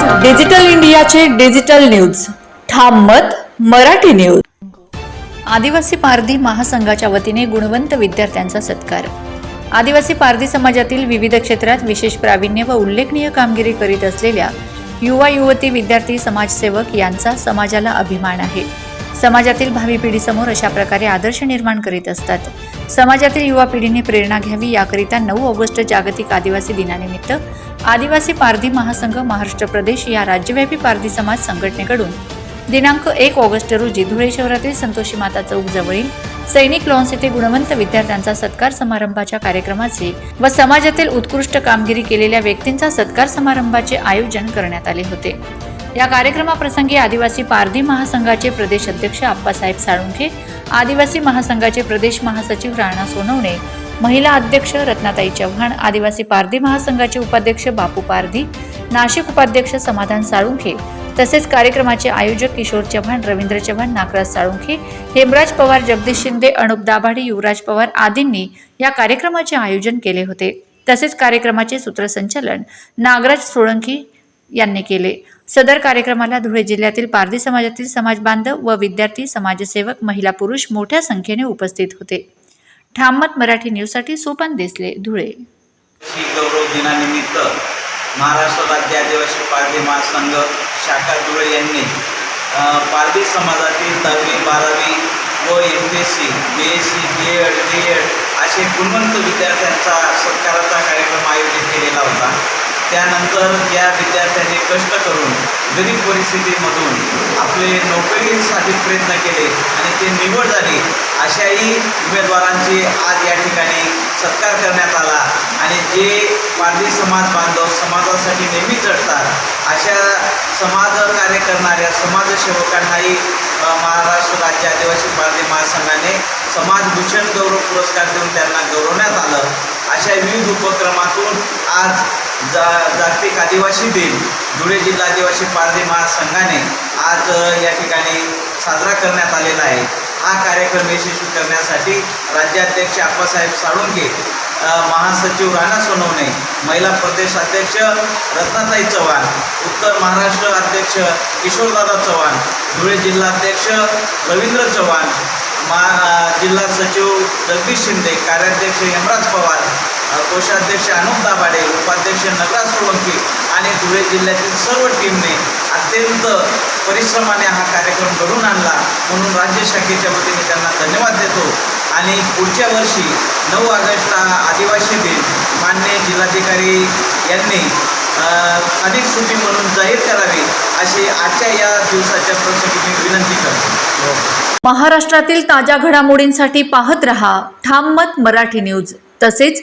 Digital इंडियाचे digital news. ठाम मत मराठी न्यूज. आदिवासी पारधी महासंघाच्या वतीने गुणवंत विद्यार्थ्यांचा सत्कार. आदिवासी पारधी समाजातील विविध क्षेत्रात विशेष प्रावीण्य व उल्लेखनीय कामगिरी करीत असलेल्या युवा युवती विद्यार्थी समाजसेवक यांचा समाजाला अभिमान आहे. समाजातील भावी पिढीसमोर अशा प्रकारे आदर्श निर्माण करीत असतात. समाजातील युवा पिढीने प्रेरणा घ्यावी याकरिता नऊ ऑगस्ट जागतिक आदिवासी दिनानिमित्त आदिवासी पारधी महासंघ महाराष्ट्र प्रदेश या राज्यव्यापी पारधी समाज संघटनेकडून दिनांक एक ऑगस्ट रोजी धुळे शहरातील संतोषी माता चौक जवळील सैनिक लॉन्स येथे गुणवंत विद्यार्थ्यांचा सत्कार समारंभाच्या कार्यक्रमाचे व समाजातील उत्कृष्ट कामगिरी केलेल्या व्यक्तींचा सत्कार समारंभाचे आयोजन करण्यात आले होते. या कार्यक्रमाप्रसंगी आदिवासी पारधी महासंघाचे प्रदेश अध्यक्ष आप्पासाहेब साळुंखे आदिवासी महासंघाचे प्रदेश महासचिव राणा सोनवणे महिला अध्यक्ष रत्नाताई चव्हाण आदिवासी पारधी महासंघाचे उपाध्यक्ष बापू पारधी नाशिक उपाध्यक्ष समाधान साळुंखे तसेच कार्यक्रमाचे आयोजक किशोर चव्हाण रवींद्र चव्हाण नागराज साळुंखे हेमराज पवार जगदीश शिंदे अनुप दाभाडे युवराज पवार आदींनी या कार्यक्रमाचे आयोजन केले होते. तसेच कार्यक्रमाचे सूत्रसंचालन नागराज सोळंकी यांनी केले. सदर कार्यक्रमाला धुळे जिल्ह्यातील पारधी समाजातील समाज बांधव व विद्यार्थी समाजसेवक महिला पुरुष मोठ्या संख्येने उपस्थित होते. ठाममत मराठी न्यूजसाठी सोपान देसले धुळे. गौरव दिनानिमित्त महाराष्ट्र राज्य आदिवासी पारधी महासंघ शाखा धुळे यांनी पारधी समाजातील दहावी बारावी व M P S C B S C B Ed D Ed असे गुणवंत विद्यार्थ्यांचा सत्काराचा कार्यक्रम आयोजित केलेला होता. त्यानंतर या विद्यार्थ्यांनी कष्ट करून गरीब परिस्थितीमधून आपले नोकरीसाठी प्रयत्न केले आणि ते निवड झाली अशाही उमेदवारांची आज या ठिकाणी सत्कार करण्यात आला. आणि जे पारधी समाज बांधव समाजासाठी नेहमी चढतात अशा समाज कार्य करणाऱ्या समाजसेवकांनाही महाराष्ट्र राज्य आदिवासी पारधी महासंघाने समाजभूषण गौरव पुरस्कार देऊन त्यांना गौरवण्यात आलं. अशा विविध उपक्रमातून आज जा जागतिक आदिवासी दिन धुळे जिल्हा आदिवासी पारधी महासंघाने आज या ठिकाणी साजरा करण्यात आलेला आहे. हा कार्यक्रम यशस्वी करण्यासाठी राज्याध्यक्ष आप्पासाहेब साळुंके महासचिव राणा सोनवणे महिला प्रदेश अध्यक्ष रत्नाताई चव्हाण उत्तर महाराष्ट्र अध्यक्ष किशोरदादा चव्हाण धुळे जिल्हाध्यक्ष रवींद्र चव्हाण मा जिल्हा सचिव जगदीश शिंदे कार्याध्यक्ष यमराज पवार कोषाध्यक्ष अनुप दाभाडे उपाध्यक्ष नगरा सोळंकी आणि धुळे जिल्ह्यातील सर्व टीमने अत्यंत परिश्रमाने हा कार्यक्रम घडून आणला. म्हणून राज्य शाखेच्या वतीने त्यांना धन्यवाद देतो. आणि पुढच्या वर्षी नऊ ऑगस्टला आदिवासी दिन मान्य जिल्हाधिकारी यांनी अधिक सुटी म्हणून जाहीर करावी अशी आजच्या या दिवसाच्या प्रसंगी मी विनंती करतो. महाराष्ट्रातील ताज्या घडामोडींसाठी पाहत रहा. ठाम मत मराठी न्यूज. तसेच